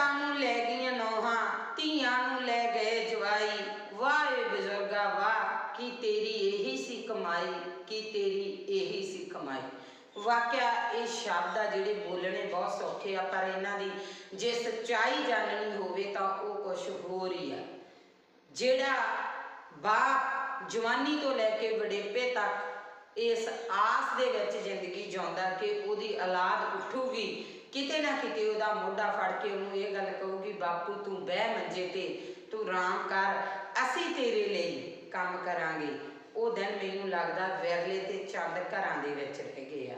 ਪੁੱਤਾਂ ਨੂੰ ਲੈ ਗਈਆਂ ਨੋਹਾਂ, ਧੀਆਂ ਨੂੰ ਲੈ ਗਏ ਜਵਾਈ। ਵਾਏ ਬਜ਼ੁਰਗਾ, ਵਾਹ, ਕੀ ਤੇਰੀ ਇਹੀ ਸੀ ਕਮਾਈ, ਕੀ ਤੇਰੀ ਇਹੀ ਸੀ ਕਮਾਈ। ਵਾਕਿਆ ਇਹ ਸ਼ਬਦ ਆ ਜਿਹੜੇ ਬੋਲਣੇ ਬਹੁਤ ਸੌਖੇ ਆ, ਪਰ ਇਹਨਾਂ ਦੀ ਜੇ ਸੱਚਾਈ ਜਾਣਨੀ ਹੋਵੇ ਤਾਂ ਉਹ ਕੁਝ ਹੋਰ ਹੀ ਆ। ਜਿਹੜਾ ਬਾਪ ਜਵਾਨੀ ਤੋਂ ਲੈ ਕੇ ਵਡੇਪੇ ਤੱਕ ਇਸ ਆਸ ਦੇ ਵਿੱਚ ਜ਼ਿੰਦਗੀ ਜਿਉਂਦਾ ਕਿ ਉਹਦੀ ਔਲਾਦ ਉੱਠੂਗੀ ਕਿਤੇ ਨਾ ਕਿਤੇ ਉਹਦਾ ਮੋਢਾ ਫੜ ਕੇ ਉਹਨੂੰ ਇਹ ਗੱਲ ਕਹੂਗੀ ਬਾਪੂ ਤੂੰ ਬਹਿ ਮੰਜੇ ਤੇ, ਤੂੰ ਆਰਾਮ ਕਰ, ਅਸੀਂ ਤੇਰੇ ਲਈ ਕੰਮ ਕਰਾਂਗੇ। ਉਹ ਦਿਨ ਮੈਨੂੰ ਲੱਗਦਾ ਵਿਰਲੇ ਤੇ ਚੰਦ ਘਰਾਂ ਦੇ ਵਿੱਚ ਰਹਿ ਗਏ ਆ।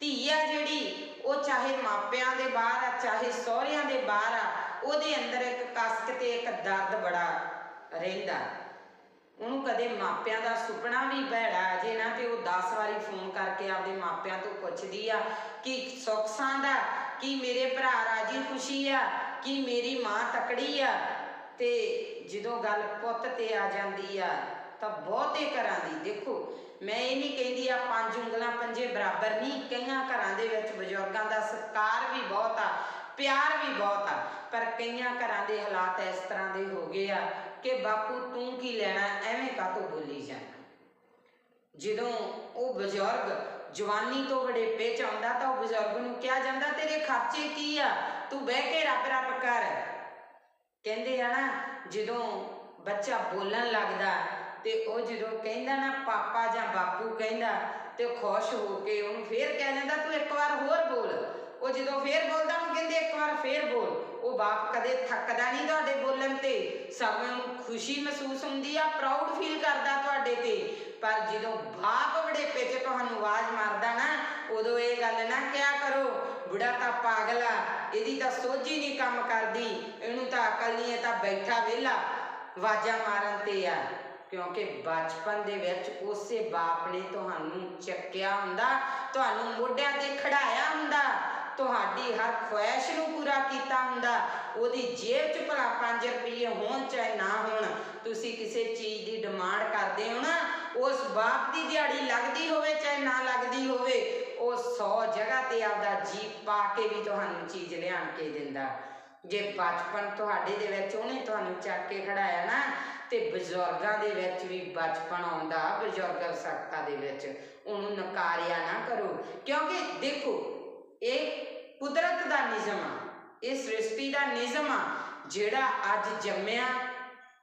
ਧੀ ਆ ਜਿਹੜੀ, ਉਹ ਚਾਹੇ ਮਾਪਿਆਂ ਦੇ ਬਾਹਰ ਆ, ਚਾਹੇ ਸਹੁਰਿਆਂ ਦੇ ਬਾਹਰ ਆ, ਉਹਦੇ ਅੰਦਰ ਇੱਕ ਕਸਕ ਤੇ ਇੱਕ ਦਰਦ ਬੜਾ ਰਹਿੰਦਾ। ਉਹਨੂੰ ਕਦੇ ਮਾਪਿਆਂ ਦਾ ਸੁਪਨਾ ਵੀ ਭੈੜਾ ਜੇ ਨਾ ਤੇ ਉਹ 10 ਵਾਰੀ ਫੋਨ ਕਰਕੇ ਆਪਦੇ ਮਾਪਿਆਂ ਤੋਂ ਪੁੱਛਦੀ ਆ ਕਿ ਸੁੱਖ ਸਾਂਦ ਕਿ ਮੇਰੇ ਭਰਾ ਰਾਜੀ ਖੁਸ਼ੀ ਆ, ਕਿ ਮੇਰੀ ਮਾਂ ਤਕੜੀ ਆ। ਤੇ ਜਦੋਂ ਗੱਲ ਪੁੱਤ ਤੇ ਆ ਜਾਂਦੀ ਆ, ਤਾਂ ਬਹੁਤੇ ਘਰਾਂ ਦੀ ਦੇਖੋ, ਮੈਂ ਇਹ ਨਹੀਂ ਕਹਿੰਦੀ ਆ ਪੰਜ ਉਂਗਲਾਂ ਪੰਜੇ ਬਰਾਬਰ ਨਹੀਂ, ਕਈਆਂ ਘਰਾਂ ਦੇ ਵਿੱਚ ਬਜ਼ੁਰਗਾਂ ਦਾ ਸਤਿਕਾਰ ਵੀ ਬਹੁਤ ਆ। ਪਿਆਰ ਵੀ ਬਹੁਤ ਆ। ਪਰ ਕਈਆਂ ਘਰਾਂ ਦੇ ਹਾਲਾਤ ਇਸ ਤਰ੍ਹਾਂ ਦੇ ਹੋ ਗਏ ਆ ਕਿ ਬਾਪੂ ਤੂੰ ਕੀ ਲੈਣਾ, ਐਵੇਂ ਕਾਹਤੋਂ ਬੋਲੀ ਜਾਣਾ ਜਦੋਂ ਉਹ ਬਜ਼ੁਰਗ ਜਵਾਨੀ ਤੋਂ ਵਡੇਪੇ ਚ ਆਉਂਦਾ ਤਾਂ ਉਹ ਬਜ਼ੁਰਗ ਨੂੰ ਕਿਹਾ ਜਾਂਦਾ, ਤੇਰੇ ਖਰਚੇ ਕੀ ਆ? ਤੂੰ ਬਹਿ ਕੇ ਰੱਬ ਰੱਬ ਕਰ। ਕਹਿੰਦੇ ਆ ਨਾ, ਜਦੋਂ ਬੱਚਾ ਬੋਲਣ ਲੱਗਦਾ ਤੇ ਉਹ ਜਦੋਂ ਕਹਿੰਦਾ ਨਾ, ਪਾਪਾ ਜਾਂ ਬਾਪੂ ਕਹਿੰਦਾ, ਤੇ ਖੁਸ਼ ਹੋ ਕੇ ਉਹਨੂੰ ਫੇਰ ਕਹਿ ਜਾਂਦਾ ਤੂੰ ਇੱਕ ਵਾਰ ਹੋਰ ਬੋਲ। ਉਹ ਜਦੋਂ ਫੇਰ ਬੋਲਦਾ ਉਹਨੂੰ ਕਹਿੰਦੇ ਇੱਕ ਵਾਰ ਫੇਰ ਬੋਲ। ਉਹ ਬਾਪ ਕਦੇ ਥੱਕਦਾ ਨਹੀਂ ਤੁਹਾਡੇ ਬੋਲਣ ਤੇ। ਸਗੋਂ ਉਹਨੂੰ ਖੁਸ਼ੀ ਮਹਿਸੂਸ ਹੁੰਦੀ ਆ ਪ੍ਰਾਊਡ ਫੀਲ ਕਰਦਾ ਤੁਹਾਡੇ ਤੇ। ਪਰ ਜਦੋਂ ਬਾਪ ਵਡੇਪੇ 'ਚ ਤੁਹਾਨੂੰ ਆਵਾਜ਼ ਮਾਰਦਾ ਨਾ, ਉਦੋਂ ਇਹ ਗੱਲ ਨਾ ਕਿਆ ਕਰੋ, ਬੁੜਾ ਤਾਂ ਪਾਗਲ ਆ, ਇਹਦੀ ਤਾਂ ਸੋਝੀ ਨਹੀਂ ਕੰਮ ਕਰਦੀ। ਇਹਨੂੰ ਤਾਂ ਅਕਲ ਨਹੀਂ ਇਹ ਤਾਂ ਬੈਠਾ ਵਿਹਲਾ, ਆਵਾਜ਼ਾਂ ਮਾਰਨ ਤੇ ਆ। ਕਿਉਂਕਿ ਬਚਪਨ ਦੇ ਵਿੱਚ ਉਸੇ ਬਾਪ ਨੇ ਤੁਹਾਨੂੰ ਚੱਕਿਆ ਹੁੰਦਾ, ਤੁਹਾਨੂੰ ਮੋਢਿਆਂ ਤੇ ਖੜਾਇਆ ਹੁੰਦਾ। ਤੁਹਾਡੀ ਹਰ ਖੁਆਇਸ਼ ਨੂੰ ਪੂਰਾ ਕੀਤਾ ਹੁੰਦਾ। ਉਹਦੀ ਜੇਬ 'ਚ ਭਲਾ 5 ਰੁਪਏ ਹੋਣ ਚਾਹੇ ਨਾ ਹੋਣ। ਤੁਸੀਂ ਕਿਸੇ ਚੀਜ਼ ਦੀ ਡਿਮਾਂਡ ਕਰਦੇ ਹੋ ਨਾ, ਉਸ ਬਾਪ ਦੀ ਦਿਹਾੜੀ ਲੱਗਦੀ ਹੋਵੇ ਚਾਹੇ ਨਾ ਲੱਗਦੀ ਹੋਵੇ, ਉਹ 100 ਜਗ੍ਹਾ ਤੇ ਆਪਦਾ ਜੀ ਪਾ ਕੇ ਵੀ ਤੁਹਾਨੂੰ ਚੀਜ਼ ਲਿਆਣ ਕੇ ਦਿੰਦਾ। ਜੇ ਬਚਪਨ ਤੁਹਾਡੇ ਦੇ ਵਿੱਚ ਉਹਨੇ ਤੁਹਾਨੂੰ ਚੱਕ ਕੇ ਖੜਾਇਆ ਨਾ, ਤੇ ਬਜ਼ੁਰਗਾਂ ਦੇ ਵਿੱਚ ਵੀ ਬਚਪਨ ਆਉਂਦਾ, ਬਜ਼ੁਰਗ ਸਖਤਾ ਦੇ ਵਿੱਚ। ਉਹਨੂੰ ਨਕਾਰਿਆ ਨਾ ਕਰੋ। ਕਿਉਂਕਿ ਦੇਖੋ ਇਹ ਕੁਦਰਤ ਦਾ ਨਿਯਮ ਆ, ਇਹ ਸ੍ਰਿਸ਼ਟੀ ਦਾ ਨਿਯਮ ਆ, ਜਿਹੜਾ ਅੱਜ ਜੰਮਿਆ,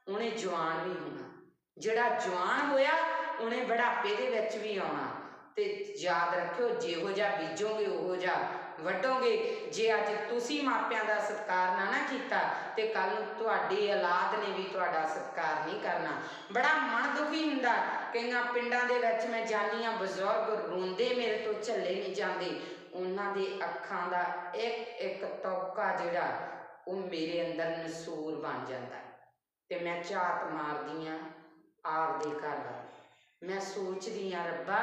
ਉਹਨੇ ਜਵਾਨ ਵੀ ਹੋਣਾ। ਜਿਹੜਾ ਜਵਾਨ ਹੋਇਆ, ਉਹਨੇ ਬੁਢਾਪੇ ਦੇ ਵਿੱਚ ਵੀ ਆਉਣਾ। ਤੇ ਯਾਦ ਰੱਖਿਓ, ਜਿਹੋ ਜਿਹਾ ਬੀਜੋਗੇ, ਉਹੋ ਜਿਹਾ ਵੱਢੋਗੇ। ਜੇ ਅੱਜ ਤੁਸੀਂ ਮਾਪਿਆਂ ਦਾ ਸਤਿਕਾਰ ਨਾ ਨਾ ਕੀਤਾ, ਤੇ ਕੱਲ ਨੂੰ ਤੁਹਾਡੀ ਔਲਾਦ ਨੇ ਵੀ ਤੁਹਾਡਾ ਸਤਿਕਾਰ ਨਹੀਂ ਕਰਨਾ। ਬੜਾ ਮਨ ਦੁਖੀ ਹੁੰਦਾ। ਕਈਆਂ ਪਿੰਡਾਂ ਦੇ ਵਿੱਚ ਮੈਂ ਜਾਨੀ ਆ ਬਜ਼ੁਰਗ ਰੋਂਦੇ ਮੇਰੇ ਤੋਂ ਝੱਲੇ ਨਹੀਂ ਜਾਂਦੇ। ਉਹਨਾਂ ਦੇ ਅੱਖਾਂ ਦਾ ਇੱਕ ਇੱਕ ਤੌਕਾ ਜਿਹੜਾ, ਉਹ ਮੇਰੇ ਅੰਦਰ ਨਸੂਰ ਬਣ ਜਾਂਦਾ। ਤੇ ਮੈਂ ਝਾਤ ਮਾਰਦੀ ਆ ਆਪਦੇ ਘਰ ਵੱਲ। ਮੈਂ ਸੋਚਦੀ ਆ ਰੱਬਾ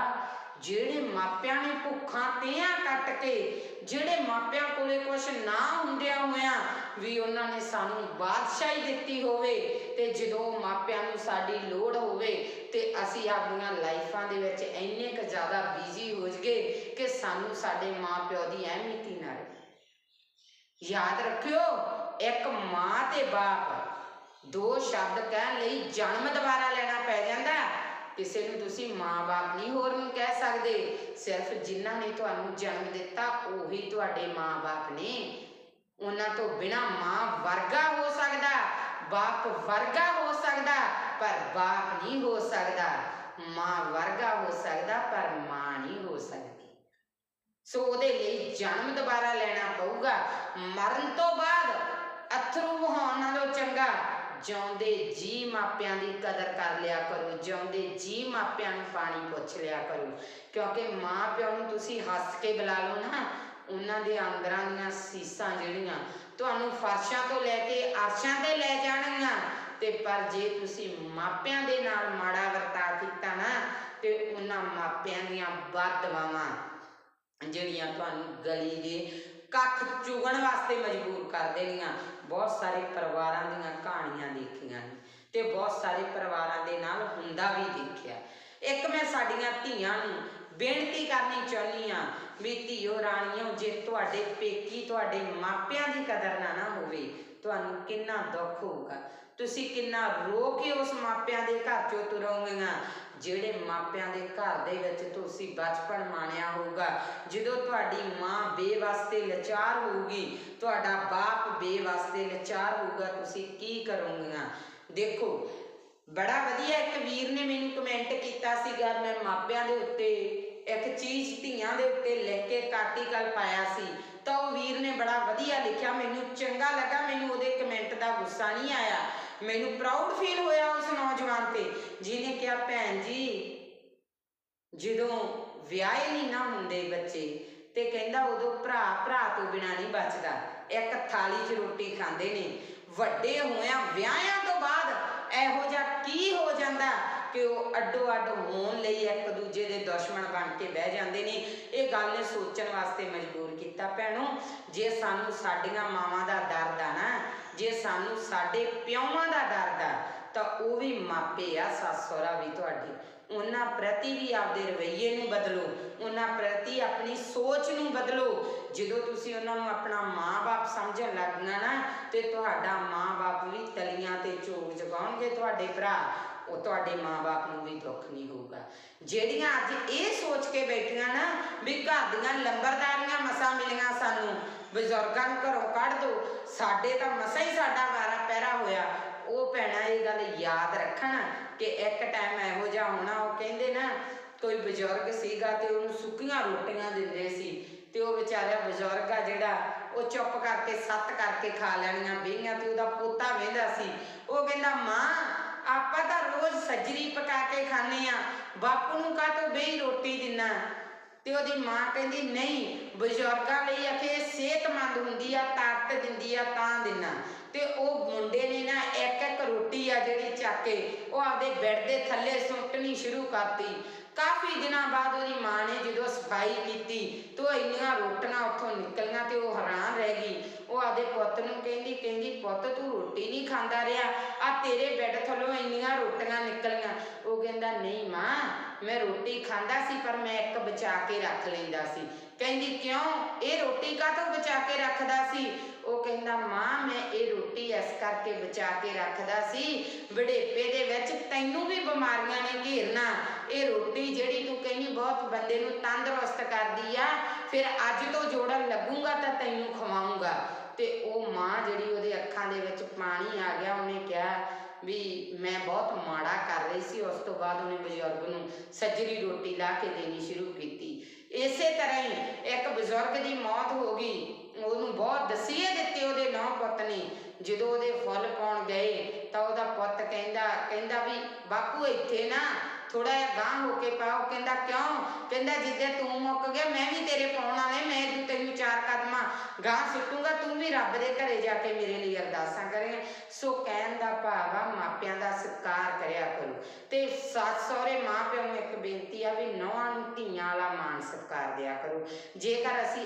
ਜਿਹੜੇ ਮਾਪਿਆਂ ਨੇ ਭੁੱਖਾਂ ਤੇਆਂ ਕੱਟ ਕੇ, ਜਿਹੜੇ ਮਾਪਿਆਂ ਕੋਲੇ ਕੁਛ ਨਾ ਹੁੰਦਿਆਂ ਹੋਇਆਂ ਵੀ ਉਹਨਾਂ ਨੇ ਸਾਨੂੰ ਬਾਦਸ਼ਾਹੀ ਦਿੱਤੀ ਹੋਵੇ ਤੇ ਜਦੋਂ ਮਾਪਿਆਂ ਨੂੰ ਸਾਡੀ ਲੋੜ ਹੋਵੇ ਤੇ ਅਸੀਂ ਆਪਣੀਆਂ ਲਾਈਫਾਂ ਦੇ ਵਿੱਚ ਇੰਨੇ ਕੁ ਜ਼ਿਆਦਾ ਬਿਜ਼ੀ ਹੋ ਜਗੇ ਕਿ ਸਾਨੂੰ ਸਾਡੇ ਮਾਪਿਓ ਦੀ ਅਹਿਮੀਅਤ ਹੀ ਨਾ ਰਹੇ। ਯਾਦ ਰੱਖਿਓ, ਇੱਕ ਮਾਂ ਤੇ ਬਾਪ, ਦੋ ਸ਼ਬਦ ਕਹਿਣ ਲਈ ਜਨਮ ਦੁਬਾਰਾ ਲੈਣਾ ਪੈ ਜਾਂਦਾ। ਕਿਸੇ ਨੂੰ ਤੁਸੀਂ ਮਾਂ-ਬਾਪ ਨਹੀਂ ਹੋਰ ਨੂੰ ਕਹਿ ਸਕਦੇ। ਸਿਰਫ ਜਿਨ੍ਹਾਂ ਨੇ ਤੁਹਾਨੂੰ ਜਨਮ ਦਿੱਤਾ, ਉਹੀ ਤੁਹਾਡੇ ਮਾਂ-ਬਾਪ ਨੇ। ਉਹਨਾਂ ਤੋਂ ਬਿਨਾ ਮਾਂ ਵਰਗਾ ਹੋ ਸਕਦਾ, ਬਾਪ ਵਰਗਾ ਹੋ ਸਕਦਾ, ਪਰ ਬਾਪ ਨਹੀਂ ਹੋ ਸਕਦਾ। ਮਾਂ ਵਰਗਾ ਹੋ ਸਕਦਾ, ਪਰ ਮਾਂ ਨਹੀਂ ਹੋ ਸਕਦੀ। ਸੋ ਉਹਦੇ ਲਈ ਜਨਮ ਦੁਬਾਰਾ ਲੈਣਾ ਪਊਗਾ। ਮਰਨ ਤੋਂ ਬਾਅਦ ਅਥਰੂ ਵਹਾਉਣ ਨਾਲੋਂ ਚੰਗਾ। ਜਿਉਂਦੇ ਜੀ ਮਾਪਿਆਂ ਦੀ ਕਦਰ ਕਰ ਲਿਆ ਕਰੋ, ਜਿਉਂਦੇ ਜੀ ਮਾਪਿਆਂ ਨੂੰ ਪਾਣੀ ਪੁੱਛ ਲਿਆ ਕਰੋ। ਕਿਉਂਕਿ ਮਾਂ ਪਿਓ ਨੂੰ ਤੁਸੀਂ ਹੱਸ ਕੇ ਬੁਲਾ ਲਓ ਨਾ, ਉਹਨਾਂ ਦੇ ਅੰਦਰਾਂ ਦੀਆਂ ਸੀਸਾਂ ਜਿਹੜੀਆਂ, ਤੁਹਾਨੂੰ ਫਰਸ਼ਾਂ ਤੋਂ ਲੈ ਕੇ ਅਰਸ਼ਾਂ ਤੇ ਲੈ ਜਾਣਗੀਆਂ। ਤੇ ਪਰ ਜੇ ਤੁਸੀਂ ਮਾਪਿਆਂ ਦੇ ਨਾਲ ਮਾੜਾ ਵਰਤਾਅ ਕੀਤਾ ਨਾ, ਤੇ ਉਹਨਾਂ ਮਾਪਿਆਂ ਦੀਆਂ ਬਦਦੁਆਵਾਂ ਜਿਹੜੀਆਂ ਤੁਹਾਨੂੰ ਗਲੀ ਦੇ ਕੱਖ ਚੁਗਣ ਵਾਸਤੇ ਮਜਬੂਰ ਕਰ ਦੇਣੀਆਂ। ਬਹੁਤ ਸਾਰੇ ਪਰਿਵਾਰਾਂ ਦੀਆਂ ਕਹਾਣੀਆਂ ਦੇਖੀਆਂ ਨੇ ਤੇ ਬਹੁਤ ਸਾਰੇ ਪਰਿਵਾਰਾਂ ਦੇ ਨਾਲ ਹੁੰਦਾ ਵੀ ਦੇਖਿਆ। ਇੱਕ ਮੈਂ ਸਾਡੀਆਂ ਧੀਆਂ ਨੂੰ ਬੇਨਤੀ ਕਰਨੀ ਚਾਹੁੰਦੀ ਆ ਵੀ ਧੀਓ ਰਾਣੀਓ, ਜੇ ਤੁਹਾਡੇ ਪੇਕੀ ਤੁਹਾਡੇ ਮਾਪਿਆਂ ਦੀ ਕਦਰ ਨਾ ਨਾ ਹੋਵੇ, ਤੁਹਾਨੂੰ ਕਿੰਨਾ ਦੁੱਖ ਹੋਊਗਾ। ਤੁਸੀਂ ਕਿੰਨਾ ਰੋ ਕੇ ਉਸ ਮਾਪਿਆਂ ਦੇ ਘਰ ਚੋਂ ਤੁਰੋਂਗੀਆਂ ਜਿਹੜੇ ਮਾਪਿਆਂ ਦੇ ਘਰ ਦੇ ਵਿੱਚ ਤੁਸੀਂ ਬਚਪਨ ਮਾਣਿਆ ਹੋਊਗਾ, ਜਦੋਂ ਤੁਹਾਡੀ ਮਾਂ ਬੇਵਾਸਤੇ ਲਾਚਾਰ ਹੋਊਗੀ, ਤੁਹਾਡਾ ਬਾਪ ਬੇਵਾਸਤੇ ਲਾਚਾਰ ਹੋਊਗਾ, ਤੁਸੀਂ ਕੀ ਕਰੋਗੀਆਂ? ਦੇਖੋ, ਬੜਾ ਵਧੀਆ ਇੱਕ ਵੀਰ ਨੇ ਮੈਨੂੰ ਕਮੈਂਟ ਕੀਤਾ ਸੀਗਾ, ਮੈਂ ਮਾਪਿਆਂ ਦੇ ਉੱਤੇ ਇੱਕ ਚੀਜ਼ ਧੀਆਂ ਦੇ ਉੱਤੇ ਲਿਖ ਕੇ ਕਾਰਟੀਕਲ ਪਾਇਆ ਸੀ, ਤਾਂ ਉਹ ਵੀਰ ਨੇ ਬੜਾ ਵਧੀਆ ਲਿਖਿਆ, ਮੈਨੂੰ ਚੰਗਾ ਲੱਗਾ, ਮੈਨੂੰ ਉਹਦੇ ਕਮੈਂਟ ਦਾ ਗੁੱਸਾ ਨਹੀਂ ਆਇਆ। ਮੈਨੂੰ ਪ੍ਰਾਊਡ ਫੀਲ ਹੋਇਆ ਉਸ ਨੌਜਵਾਨ ਤੇ, ਜਿਹਨੇ ਕਿਹਾ, ਭੈਣ ਜੀ, ਜਦੋਂ ਵਿਆਹੇ ਨਹੀਂ ਨਾ ਹੁੰਦੇ ਬੱਚੇ, ਤੇ ਕਹਿੰਦਾ ਉਦੋਂ ਭਰਾ ਭਰਾ ਤੋਂ ਬਿਨਾ ਨਹੀਂ ਬਚਦਾ, ਇੱਕ ਥਾਲੀ 'ਚ ਰੋਟੀ ਖਾਂਦੇ ਨੇ, ਵੱਡੇ ਹੋਇਆਂ ਵਿਆਹਿਆਂ ਤੋਂ ਬਾਅਦ ਇਹੋ ਜਿਹਾ ਕੀ ਹੋ ਜਾਂਦਾ ਕਿ ਉਹ ਅੱਡੋ ਅੱਡ ਹੋਣ ਲਈ ਇੱਕ ਦੂਜੇ ਦੇ ਦੁਸ਼ਮਣ ਬਣ ਕੇ ਬਹਿ ਜਾਂਦੇ ਨੇ? ਇਹ ਗੱਲ ਨੇ ਸੋਚਣ ਵਾਸਤੇ ਮਜਬੂਰ ਕੀਤਾ, ਭੈਣੋ, ਜੇ ਸਾਨੂੰ ਸਾਡੀਆਂ ਮਾਵਾਂ ਦਾ ਦਰਦ ਆ ਨਾ ਜੇ ਸਾਨੂੰ ਸਾਡੇ ਪਿਓਾਂ ਦਾ ਦਰਦ ਤਾਂ ਉਹ ਵੀ ਮਾਪੇ ਆ, ਸੱਸ ਸਹੁਰਾ ਵੀ ਤੁਹਾਡੇ। ਉਹਨਾਂ ਪ੍ਰਤੀ ਵੀ ਆਪਦੇ ਰਵੱਈਏ ਨੂੰ ਬਦਲੋ, ਉਹਨਾਂ ਪ੍ਰਤੀ ਆਪਣੀ ਸੋਚ ਨੂੰ ਬਦਲੋ। ਜਦੋਂ ਤੁਸੀਂ ਉਹਨਾਂ ਨੂੰ ਆਪਣਾ ਮਾਂ-ਬਾਪ ਸਮਝਣ ਲੱਗਣਾ ਨਾ, ਤੇ ਤੁਹਾਡਾ ਮਾਂ-ਬਾਪ ਵੀ ਤਲੀਆਂ ਤੇ ਝੋਕ ਜਗਾਉਣਗੇ ਤੁਹਾਡੇ ਭਰਾ। ਉਹ ਤੁਹਾਡੇ ਮਾਂ-ਬਾਪ ਨੂੰ ਵੀ ਦੁੱਖ ਨਹੀਂ ਹੋਊਗਾ। ਜਿਹੜੀਆਂ ਅੱਜ ਇਹ ਸੋਚ ਕੇ ਬੈਠੀਆਂ ਨਾ ਵੀ ਘਰ ਦੀਆਂ ਲੰਬਰਦਾਰੀਆਂ ਮਸਾਂ ਮਿਲੀਆਂ ਸਾਨੂੰ, ਬਜ਼ੁਰਗਾਂ ਨੂੰ ਘਰੋਂ ਕੱਢ ਦੋ, ਸਾਡੇ ਤਾਂ ਮਸਾ ਹੀ ਸਾਡਾ ਵਾਰਾ ਪਹਿਰਾ ਹੋਇਆ। ਉਹ ਭੈਣਾ, ਇਹ ਗੱਲ ਯਾਦ ਰੱਖਣ ਕਿ ਇੱਕ ਟਾਈਮ ਇਹੋ ਜਿਹਾ ਹੋਣਾ, ਉਹ ਕਹਿੰਦੇ ਨਾ, ਕੋਈ ਬਜ਼ੁਰਗ ਸੀਗਾ ਤੇ ਉਹਨੂੰ ਸੁੱਕੀਆਂ ਰੋਟੀਆਂ ਦਿੰਦੇ ਸੀ ਤੇ ਉਹ ਵਿਚਾਰਿਆ ਬਜ਼ੁਰਗ ਆ ਜਿਹੜਾ, ਉਹ ਚੁੱਪ ਕਰਕੇ ਸੱਤ ਕਰਕੇ ਖਾ ਲੈਣੀਆਂ ਬਈਆਂ ਤੇ ਉਹਦਾ ਪੋਤਾ ਵੇਂਦਾ ਸੀ। ਉਹ ਕਹਿੰਦਾ, ਮਾਂ ਆਪਾਂ ਤਾਂ ਰੋਜ਼ ਸੱਜਰੀ ਪਕਾ ਕੇ ਖਾਂਦੇ ਆ ਬਾਪੂ ਨੂੰ ਕਾਹ ਤੋਂ ਬਈ ਰੋਟੀ ਦਿੰਨਾ? ਤੇ ਉਹਦੀ ਮਾਂ ਕਹਿੰਦੀ, ਨਹੀਂ, ਬਜ਼ੁਰਗਾਂ ਲਈ ਅਖੇ ਸਿਹਤਮੰਦ ਹੁੰਦੀ ਆ, ਤਾਕਤ ਦਿੰਦੀ ਆ, ਤਾਂ ਦਿਨਾ। ਤੇ ਉਹ ਮੁੰਡੇ ਨੇ ਨਾ ਇੱਕ ਇੱਕ ਰੋਟੀ ਆ ਜਿਹੜੀ ਚੱਕ ਕੇ ਉਹ ਆਪਦੇ ਬੈੱਡ ਦੇ ਥੱਲੇ ਸੁੱਟਣੀ ਸ਼ੁਰੂ ਕਰਤੀ। ਕਾਫੀ ਦਿਨਾਂ ਬਾਅਦ ਉਹਦੀ ਮਾਂ ਨੇ ਜਦੋਂ ਸਫ਼ਾਈ ਕੀਤੀ, ਤੇ ਇੰਨੀਆਂ ਰੋਟੀਆਂ ਉੱਥੋਂ ਨਿਕਲੀਆਂ ਤੇ ਉਹ ਹੈਰਾਨ ਰਹਿ ਗਈ। ਉਹ ਆਪਦੇ ਪੁੱਤ ਨੂੰ ਕਹਿੰਦੀ ਕਹਿੰਦੀ, ਪੁੱਤ, ਤੂੰ ਰੋਟੀ ਨਹੀਂ ਖਾਂਦਾ ਰਿਹਾ। ਆ ਤੇਰੇ ਬੈੱਡ ਥੱਲੋਂ ਇੰਨੀਆਂ ਰੋਟੀਆਂ ਨਿਕਲੀਆਂ। ਉਹ ਕਹਿੰਦਾ, ਨਹੀਂ ਮਾਂ ਮੈਂ ਰੋਟੀ ਖਾਂਦਾ ਸੀ, ਪਰ ਮੈਂ ਇੱਕ ਬਚਾ ਕੇ ਰੱਖ ਲੈਂਦਾ ਸੀ। ਕਹਿੰਦੀ, ਕਿਉਂ? ਇਹ ਰੋਟੀ ਕਾਹਤੋਂ ਬਚਾ ਕੇ ਰੱਖਦਾ ਸੀ? ਉਹ ਕਹਿੰਦਾ, ਮਾਂ, ਮੈਂ ਇਹ ਰੋਟੀ ਇਸ ਕਰਕੇ ਬਚਾ ਕੇ ਰੱਖਦਾ ਸੀ, ਵਡੇਪੇ ਦੇ ਵਿੱਚ ਤੈਨੂੰ ਵੀ ਬਿਮਾਰੀਆਂ ਨੇ ਘੇਰਨਾ। ਇਹ ਰੋਟੀ ਜਿਹੜੀ ਤੂੰ ਕਹਿੰਦੀ, ਬਹੁਤ ਬੰਦੇ ਨੂੰ ਤੰਦਰੁਸਤ ਕਰਦੀ ਆ, ਫਿਰ ਅੱਜ ਤੋਂ ਜੋੜਨ ਲੱਗੂਗਾ ਤਾਂ ਤੈਨੂੰ ਖਵਾਉਂਗਾ ਤੇ ਉਹ ਮਾਂ ਜਿਹੜੀ ਉਹਦੇ ਅੱਖਾਂ ਦੇ ਵਿੱਚ ਪਾਣੀ ਆ ਗਿਆ, ਉਹਨੇ ਕਿਹਾ ਵੀ ਮੈਂ ਬਹੁਤ ਮਾੜਾ ਕਰ ਰਹੀ ਸੀ, ਉਸ ਤੋਂ ਬਾਅਦ ਉਹਨੇ ਬਜ਼ੁਰਗ ਨੂੰ ਸੱਜਰੀ ਰੋਟੀ ਲਾ ਕੇ ਦੇਣੀ ਸ਼ੁਰੂ ਕੀਤੀ। ਇਸੇ ਤਰ੍ਹਾਂ ਹੀ ਇੱਕ ਬਜ਼ੁਰਗ ਦੀ ਮੌਤ ਹੋ ਗਈ। ਉਹਨੂੰ ਬਹੁਤ ਦਸੀਏ ਦਿੱਤੇ ਉਹਦੇ ਨੌ ਪੁੱਤ ਨੇ। ਜਦੋਂ ਉਹਦੇ ਫੁੱਲ ਪਾਉਣ ਗਏ, ਤਾਂ ਉਹਦਾ ਪੁੱਤ ਕਹਿੰਦਾ ਕਹਿੰਦਾ ਵੀ, ਬਾਪੂ, ਇੱਥੇ ਨਾ ਥੋੜਾ ਜਿਹਾ ਗਾਂ ਹੋ ਕੇ ਪਾਓ। ਕਹਿੰਦਾ, ਕਿਉਂ? ਕਹਿੰਦਾ, ਜਿੱਦੇ ਤੂੰ ਮੁੱਕ ਗਿਆ, ਮੈਂ ਵੀ ਤੇਰੇ ਪਾਉਣ ਵਾਲੇ, ਮੈਂ ਗਾਂ ਸੁੱਟੂਗਾ, ਤੂੰ ਵੀ ਰੱਬ ਦੇ ਘਰੇ ਜਾ ਕੇ ਮੇਰੇ ਲਈ ਅਰਦਾਸਾਂ ਕਰੇਂਗਾ ਸੋ ਕਹਿਣ ਦਾ ਭਾਵ ਆ, ਮਾਪਿਆਂ ਦਾ ਸਤਿਕਾਰ ਕਰਿਆ ਕਰੋ। ਤੇ ਸੱਸ ਸਹੁਰੇ, ਮਾਂ ਪਿਓ ਨੂੰ ਇੱਕ ਬੇਨਤੀ ਆ ਵੀ ਨੌਹਾਂ ਨੂੰ ਧੀਆਂ ਵਾਲਾ ਮਾਣ ਸਤਿਕਾਰ ਦਿਆ ਕਰੋ। ਜੇਕਰ ਅਸੀਂ